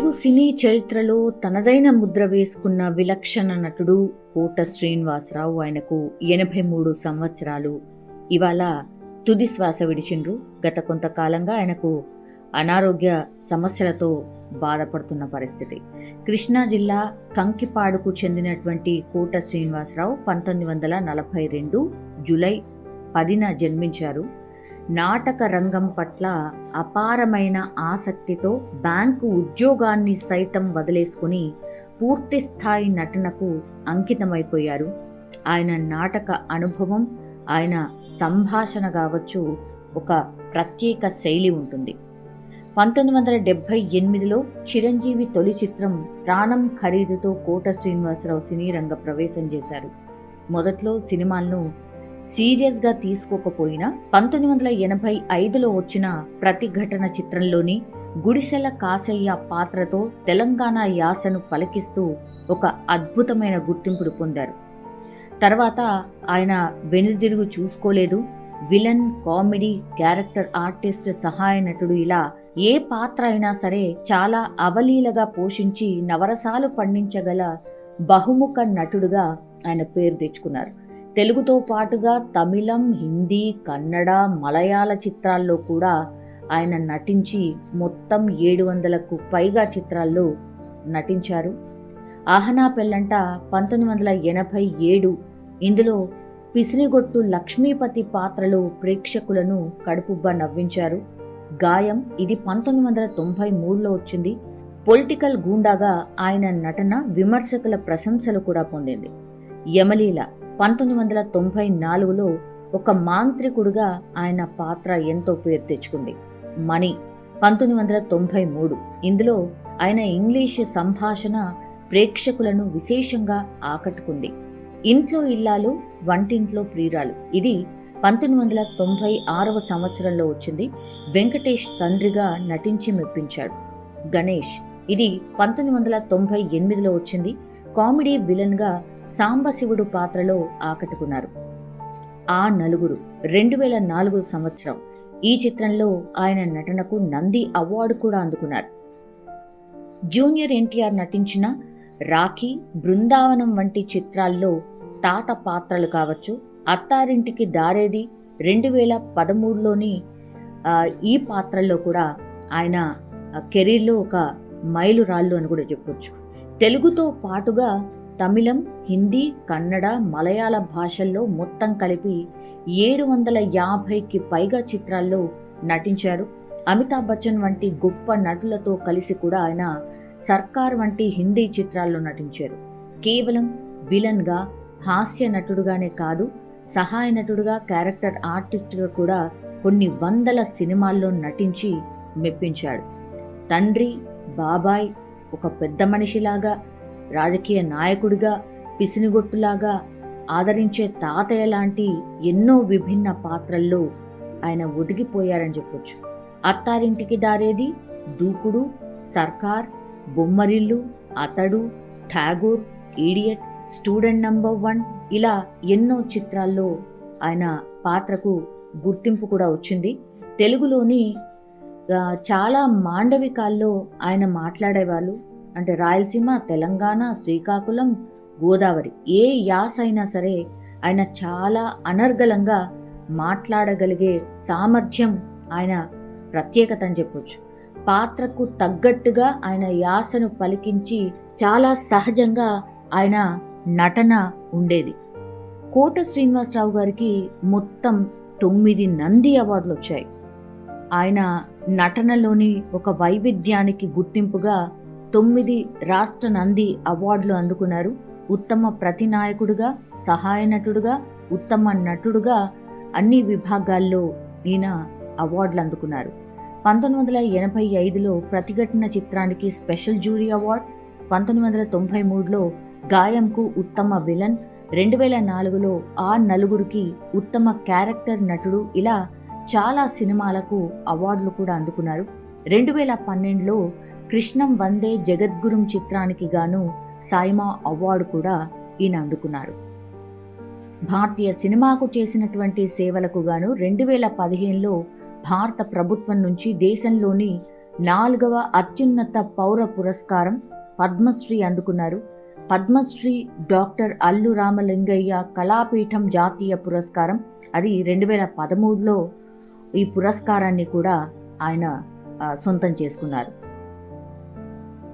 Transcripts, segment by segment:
తెలుగు సినీ చరిత్రలో తనదైన ముద్ర వేసుకున్న విలక్షణ నటుడు కోట శ్రీనివాసరావు ఆయనకు ఎనభై మూడు సంవత్సరాలు. ఇవాళ తుది శ్వాస విడిచిండ్రు. గత కొంతకాలంగా ఆయనకు అనారోగ్య సమస్యలతో బాధపడుతున్న పరిస్థితి. కృష్ణా జిల్లా కంకిపాడుకు చెందినటువంటి కోట శ్రీనివాసరావు పంతొమ్మిది వందల నలభై రెండు జూలై పదిన జన్మించారు. నాటక రంగం పట్ల అపారమైన ఆసక్తితో బ్యాంకు ఉద్యోగాన్ని సైతం వదిలేసుకుని పూర్తిస్థాయి నటనకు అంకితమైపోయారు. ఆయన నాటక అనుభవం ఆయన సంభాషణ కావచ్చు ఒక ప్రత్యేక శైలి ఉంటుంది. పంతొమ్మిది వందల డెబ్భై ఎనిమిదిలో చిరంజీవి తొలి చిత్రం ప్రాణం ఖరీదుతో కోట శ్రీనివాసరావు సినీ రంగ ప్రవేశం చేశారు. మొదట్లో సినిమాలను సీరియస్గా తీసుకోకపోయినా పంతొమ్మిది వందల ఎనభై ఐదులో వచ్చిన ప్రతిఘటన చిత్రంలోని గుడిసెల కాసయ్య పాత్రతో తెలంగాణ యాసను పలికిస్తూ ఒక అద్భుతమైన గుర్తింపును పొందారు. తర్వాత ఆయన వెనుదిరుగు చూసుకోలేదు. విలన్ కామెడీ క్యారెక్టర్ ఆర్టిస్ట్ సహాయ నటుడు ఇలా ఏ పాత్ర అయినా సరే చాలా అవలీలగా పోషించి నవరసాలు పండించగల బహుముఖ నటుడుగా ఆయన పేరు తెచ్చుకున్నారు. తెలుగుతో పాటుగా తమిళం హిందీ కన్నడ మలయాళ చిత్రాల్లో కూడా ఆయన నటించి మొత్తం ఏడు వందలకు పైగా చిత్రాల్లో నటించారు. ఆహనా పెళ్ళంట పంతొమ్మిది వందల ఎనభై ఏడు ఇందులో పిసిరిగొట్టు లక్ష్మీపతి పాత్రలో ప్రేక్షకులను కడుపుబ్బ నవ్వించారు. గాయం ఇది పంతొమ్మిది వందల తొంభై మూడులో వచ్చింది. పొలిటికల్ గూండాగా ఆయన నటన విమర్శకుల ప్రశంసలు కూడా పొందింది. యమలీల పంతొమ్మిది వందల తొంభై నాలుగులో ఒక మాంత్రికుడుగా ఆయన పాత్ర ఎంతో పేరు తెచ్చుకుంది. మనీ పంతొమ్మిది వందల తొంభై మూడు. ఇందులో ఆయన ఇంగ్లీష్ సంభాషణ ప్రేక్షకులను విశేషంగా ఆకట్టుకుంది. ఇంట్లో ఇల్లాలు వంటింట్లో ప్రియురాలు. ఇది పంతొమ్మిది వందల తొంభై ఆరవ సంవత్సరంలో వచ్చింది. వెంకటేష్ తండ్రిగా నటించి మెప్పించాడు. గణేష్ ఇది పంతొమ్మిది వందల తొంభై ఎనిమిదిలో వచ్చింది. కామెడీ విలన్గా సాంబశివుడు పాత్రలో ఆకట్టుకున్నారు. ఆ నలుగురు రెండు వేల నాలుగు సంవత్సరం ఈ చిత్రంలో ఆయన నటనకు నంది అవార్డు కూడా అందుకున్నారు. జూనియర్ ఎన్టీఆర్ నటించిన రాఖీ బృందావనం వంటి చిత్రాల్లో తాత పాత్రలు కావచ్చు అత్తారింటికి దారేది రెండు వేల పదమూడులోని ఈ పాత్రల్లో కూడా ఆయన కెరీర్లో ఒక మైలురాళ్ళు అని కూడా చెప్పొచ్చు. తెలుగుతో పాటుగా తమిళం హిందీ కన్నడ మలయాళ భాషల్లో మొత్తం కలిపి ఏడు వందల యాభైకి పైగా చిత్రాల్లో నటించారు. అమితాబ్ బచ్చన్ వంటి గొప్ప నటులతో కలిసి కూడా ఆయన సర్కార్ వంటి హిందీ చిత్రాల్లో నటించారు. కేవలం విలన్గా హాస్య నటుడుగానే కాదు సహాయ నటుడుగా క్యారెక్టర్ ఆర్టిస్ట్గా కూడా కొన్ని వందల సినిమాల్లో నటించి మెప్పించాడు. తండ్రి బాబాయ్ ఒక పెద్ద మనిషిలాగా రాజకీయ నాయకుడిగా పిసినిగొట్టులాగా ఆదరించే తాతయ్య లాంటి ఎన్నో విభిన్న పాత్రల్లో ఆయన ఒదిగిపోయారని చెప్పొచ్చు. Attarintiki Daredi Dookudu Sarkar Bommarillu Athadu Tagore Idiot Student Number One ఇలా ఎన్నో చిత్రాల్లో ఆయన పాత్రకు గుర్తింపు కూడా వచ్చింది. తెలుగులోని చాలా మాండవికాల్లో ఆయన మాట్లాడేవాళ్ళు. అంటే రాయలసీమ తెలంగాణ శ్రీకాకుళం గోదావరి ఏ యాస అయినా సరే ఆయన చాలా అనర్గళంగా మాట్లాడగలిగే సామర్థ్యం ఆయన ప్రత్యేకత అని చెప్పొచ్చు. పాత్రకు తగ్గట్టుగా ఆయన యాసను పలికించి చాలా సహజంగా ఆయన నటన ఉండేది. కోట శ్రీనివాసరావు గారికి మొత్తం తొమ్మిది నంది అవార్డులు వచ్చాయి ఆయన నటనలోని ఒక వైవిధ్యానికి గుర్తింపుగా తొమ్మిది రాష్ట్ర నంది అవార్డులు అందుకున్నారు. ఉత్తమ ప్రతినాయకుడుగా సహాయ నటుడుగా ఉత్తమ నటుడుగా అన్ని విభాగాల్లో ఈయన అవార్డులు అందుకున్నారు. పంతొమ్మిది వందల ఎనభై ఐదులో ప్రతిఘటన చిత్రానికి స్పెషల్ జ్యూరీ అవార్డ్ పంతొమ్మిది వందల తొంభై మూడులో గాయంకు ఉత్తమ విలన్ రెండు వేల నాలుగులో ఆ నలుగురికి ఉత్తమ క్యారెక్టర్ నటుడు ఇలా చాలా సినిమాలకు అవార్డులు కూడా అందుకున్నారు. రెండు వేల పన్నెండులో కృష్ణం వందే జగద్గురుం చిత్రానికి గాను సాయిమా అవార్డు కూడా ఈయన అందుకున్నారు. భారతీయ సినిమాకు చేసినటువంటి సేవలకు గాను రెండు వేల పదిహేనులో భారత ప్రభుత్వం నుంచి దేశంలోని నాలుగవ అత్యున్నత పౌర పురస్కారం పద్మశ్రీ అందుకున్నారు. పద్మశ్రీ డాక్టర్ అల్లు రామలింగయ్య కళాపీఠం జాతీయ పురస్కారం అది రెండు వేల పదమూడులో ఈ పురస్కారాన్ని కూడా ఆయన సొంతం చేసుకున్నారు.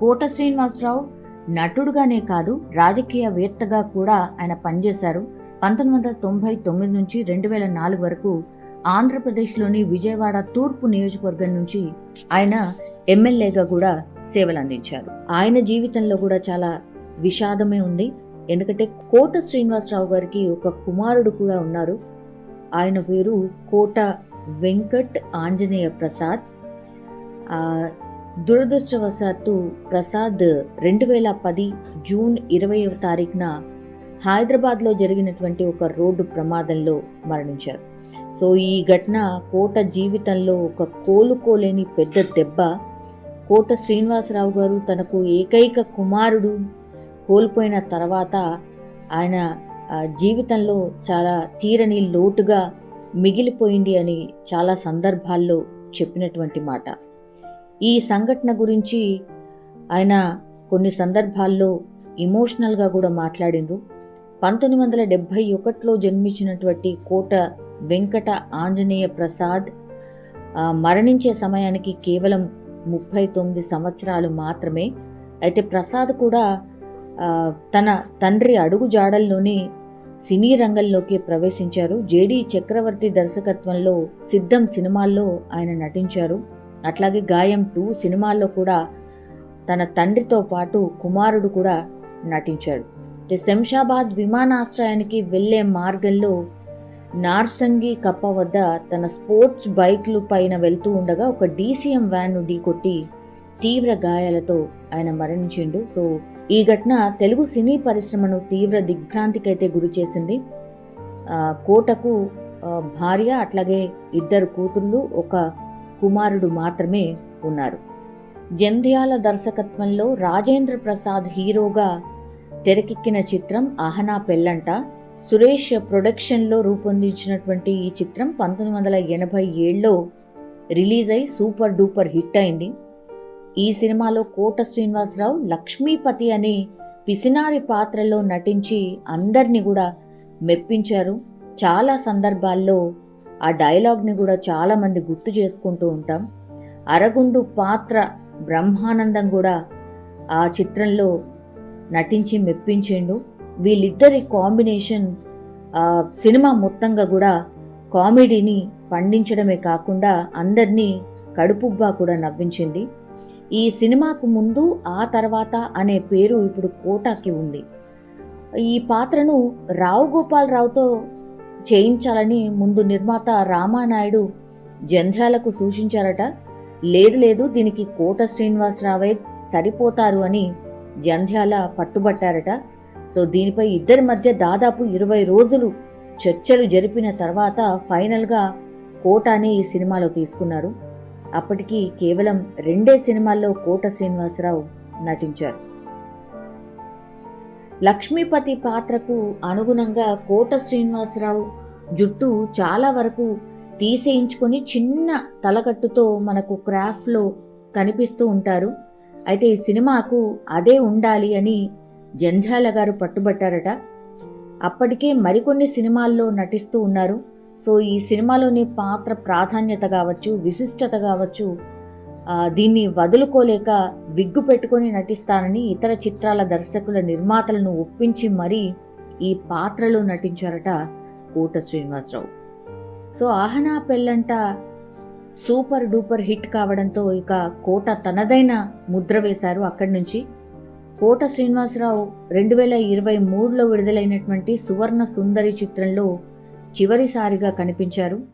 కోట శ్రీనివాసరావు నటుడుగానే కాదు రాజకీయవేత్తగా కూడా ఆయన పనిచేశారు. పంతొమ్మిది వందల తొంభై తొమ్మిది నుంచి రెండు వేల నాలుగు వరకు ఆంధ్రప్రదేశ్లోని విజయవాడ తూర్పు నియోజకవర్గం నుంచి ఆయన ఎమ్మెల్యేగా కూడా సేవలు అందించారు ఆయన జీవితంలో కూడా చాలా విషాదమే ఉంది. ఎందుకంటే కోట శ్రీనివాసరావు గారికి ఒక కుమారుడు కూడా ఉన్నారు. ఆయన పేరు కోట వెంకట్ ఆంజనేయ ప్రసాద్. దురదృష్టవశాత్తు ప్రసాద్ రెండు వేల పది జూన్ ఇరవైవ తారీఖున హైదరాబాద్లో జరిగినటువంటి ఒక రోడ్డు ప్రమాదంలో మరణించారు. సో ఈ ఘటన కోట జీవితంలో ఒక కోలుకోలేని పెద్ద దెబ్బ. కోట శ్రీనివాసరావు గారు తనకు ఏకైక కుమారుడు. కోల్పోయిన తర్వాత ఆయన జీవితంలో చాలా తీరని లోటుగా మిగిలిపోయింది అని చాలా సందర్భాల్లో చెప్పినటువంటి మాట. ఈ సంఘటన గురించి ఆయన కొన్ని సందర్భాల్లో ఇమోషనల్గా కూడా మాట్లాడిండ్రు. పంతొమ్మిది వందల డెబ్భై ఒకటిలో జన్మించినటువంటి కోట వెంకట ఆంజనేయ ప్రసాద్ మరణించే సమయానికి కేవలం ముప్పై తొమ్మిది సంవత్సరాలు మాత్రమే. అయితే ప్రసాద్ కూడా తన తండ్రి అడుగు జాడల్లోనే సినీ రంగంలోకి ప్రవేశించారు. జేడి చక్రవర్తి దర్శకత్వంలో సిద్ధం సినిమాల్లో ఆయన నటించారు. అట్లాగే గాయం టూ సినిమాల్లో కూడా తన తండ్రితో పాటు కుమారుడు కూడా నటించాడు. శంషాబాద్ విమానాశ్రయానికి వెళ్ళే మార్గంలో నార్సంగి కప్ప వద్ద తన స్పోర్ట్స్ బైక్లు పైన వెళ్తూ ఉండగా ఒక డీసీఎం వ్యాన్ను ఢీకొట్టి తీవ్ర గాయాలతో ఆయన మరణించిండు. సో ఈ ఘటన తెలుగు సినీ పరిశ్రమను తీవ్ర దిగ్భ్రాంతికైతే గురి చేసింది. కోటకు భార్య అట్లాగే ఇద్దరు కూతుళ్ళు ఒక కుమారుడు మాత్రమే ఉన్నారు. జంధ్యాల దర్శకత్వంలో రాజేంద్ర ప్రసాద్ హీరోగా తెరకెక్కిన చిత్రం అహనా పెళ్ళంట. సురేష్ ప్రొడక్షన్లో రూపొందించినటువంటి ఈ చిత్రం పంతొమ్మిది వందల ఎనభై ఏడులో రిలీజ్ అయి సూపర్ డూపర్ హిట్ అయింది. ఈ సినిమాలో కోట శ్రీనివాసరావు లక్ష్మీపతి అనే పిసినారి పాత్రలో నటించి అందరినీ కూడా మెప్పించారు. చాలా సందర్భాల్లో ఆ డైలాగ్ని కూడా చాలామంది గుర్తు చేసుకుంటూ ఉంటాం. అరగుండు పాత్ర బ్రహ్మానందం కూడా ఆ చిత్రంలో నటించి మెప్పించిండు. వీళ్ళిద్దరి కాంబినేషన్ సినిమా మొత్తంగా కూడా కామెడీని పండించడమే కాకుండా అందరినీ కడుపుబ్బా కూడా నవ్వించింది. ఈ సినిమాకు ముందు ఆ తర్వాత అనే పేరు ఇప్పుడు కోటాకి ఉంది. ఈ పాత్రను రావు గోపాలరావుతో చేయించాలని ముందు నిర్మాత రామానాయుడు జంధ్యాలకు సూచించారట. లేదు లేదు దీనికి కోట శ్రీనివాసరావే సరిపోతారు అని జంధ్యాల పట్టుబట్టారట. సో దీనిపై ఇద్దరి మధ్య దాదాపు ఇరవై రోజులు చర్చలు జరిపిన తర్వాత ఫైనల్గా కోటాని ఈ సినిమాలో తీసుకున్నారు. అప్పటికి కేవలం రెండే సినిమాల్లో కోట శ్రీనివాసరావు నటించారు. లక్ష్మీపతి పాత్రకు అనుగుణంగా కోట శ్రీనివాసరావు జుట్టు చాలా వరకు తీసేయించుకొని చిన్న తలకట్టుతో మనకు క్రాఫ్ట్లో కనిపిస్తూ ఉంటారు. అయితే ఈ సినిమాకు అదే ఉండాలి అని జంధ్యాల గారు పట్టుబట్టారట. అప్పటికే మరికొన్ని సినిమాల్లో నటిస్తూ ఉన్నారు. సో ఈ సినిమాలోని పాత్ర ప్రాధాన్యత కావచ్చు విశిష్టత కావచ్చు దీన్ని వదులుకోలేక విగ్గు పెట్టుకొని నటిస్తానని ఇతర చిత్రాల దర్శకుల నిర్మాతలను ఒప్పించి మరీ ఈ పాత్రలో నటించారట కోట శ్రీనివాసరావు. సో ఆహనా పెళ్ళంట సూపర్ డూపర్ హిట్ కావడంతో ఇక కోట తనదైన ముద్ర వేశారు అక్కడి నుంచి. కోట శ్రీనివాసరావు రెండు వేల ఇరవై మూడులో విడుదలైనటువంటి సువర్ణ సుందరి చిత్రంలో చివరిసారిగా కనిపించారు.